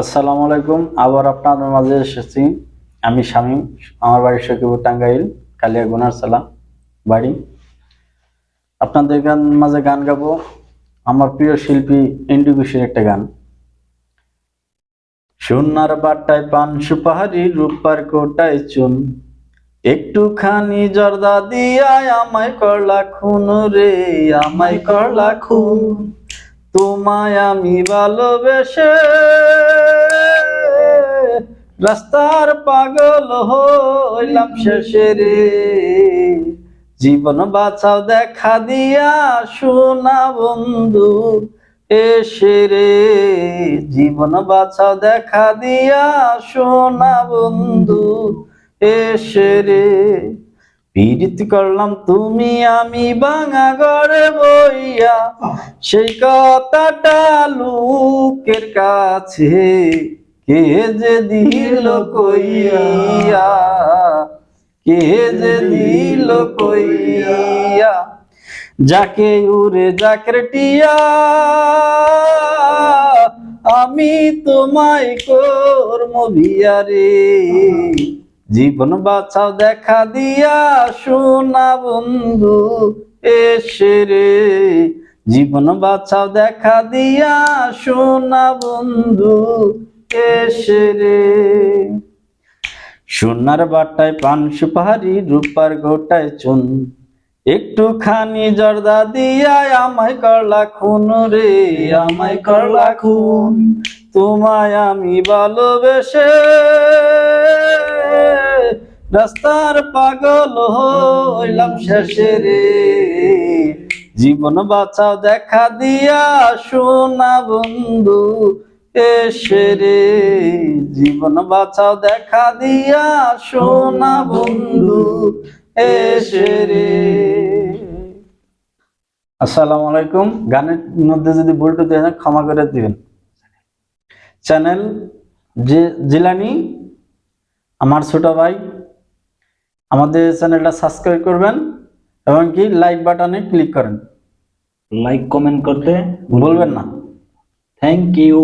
আসসালামু আলাইকুম। আবার আপনাদের মাঝে এসেছি। আমি শামীম, আমার বাড়ি সকিপুর টাঙ্গাইল কালিয়া গুনার সালা বাড়ি। আপনাদের গান মাঝে গান গাবো। আমার প্রিয় শিল্পী ইন্ডিগুশির একটা গান। সোনার বাটায় পান সুপাহারি রূপার কোটায় চুন। একটুখানি জর্দা দিয়ায় আমায় করলা খুন রে, আমায় করলা খুন। তোমায় আমি ভালোবেসে রাস্তার পাগল হইলাম শেষে রে। জীবন বাঁচাও, দেখা দিয়া শোনা বন্ধু, এসে রে। জীবন বাঁচাও, দেখা দিয়া শোনা বন্ধু, এসে রে। পীড়িত করলাম তুমি, আমি বাঙা ঘরে বইয়া, সেই কথাটা লোকের কাছে কে যে দিল কইয়া? কে যে দিল কইয়া? যাকে উড়ে যাকে টিয়া, আমি তোমায় কর্ম বিয়ারে জীবন বাঁচাও, দেখা দিয়া, সোনা বন্ধু এসে রে। জীবন বাঁচাও, দেখা দিয়া, সোনা বন্ধু সোনার বাটায় পান সুপারি, রূপার গোটায় চুন। একটুখানি জর্দা দিয়া আমায় করলা খুন রে, আমায় করলা খুন। তোমায় আমি ভালোবেসে রাস্তার পাগল হইলাম শেষে রে। জীবন বাঁচাও, দেখা দিয়া শোনা বন্ধু এসে রে জীবন বাঁচাও দেখা দিয়া সোনা বন্ধু এসে রে আসসালামু আলাইকুম। গানের মধ্যে যদি ভুল টুটি হয় ক্ষমা করে দিবেন। চ্যানেল যে জিলানি আমার ছোট ভাই আমাদের চ্যানেলটা সাবস্ক্রাইব করবেন এবং কি লাইক বাটনে ক্লিক করেন। লাইক কমেন্ট করতে বলবেন না। Thank you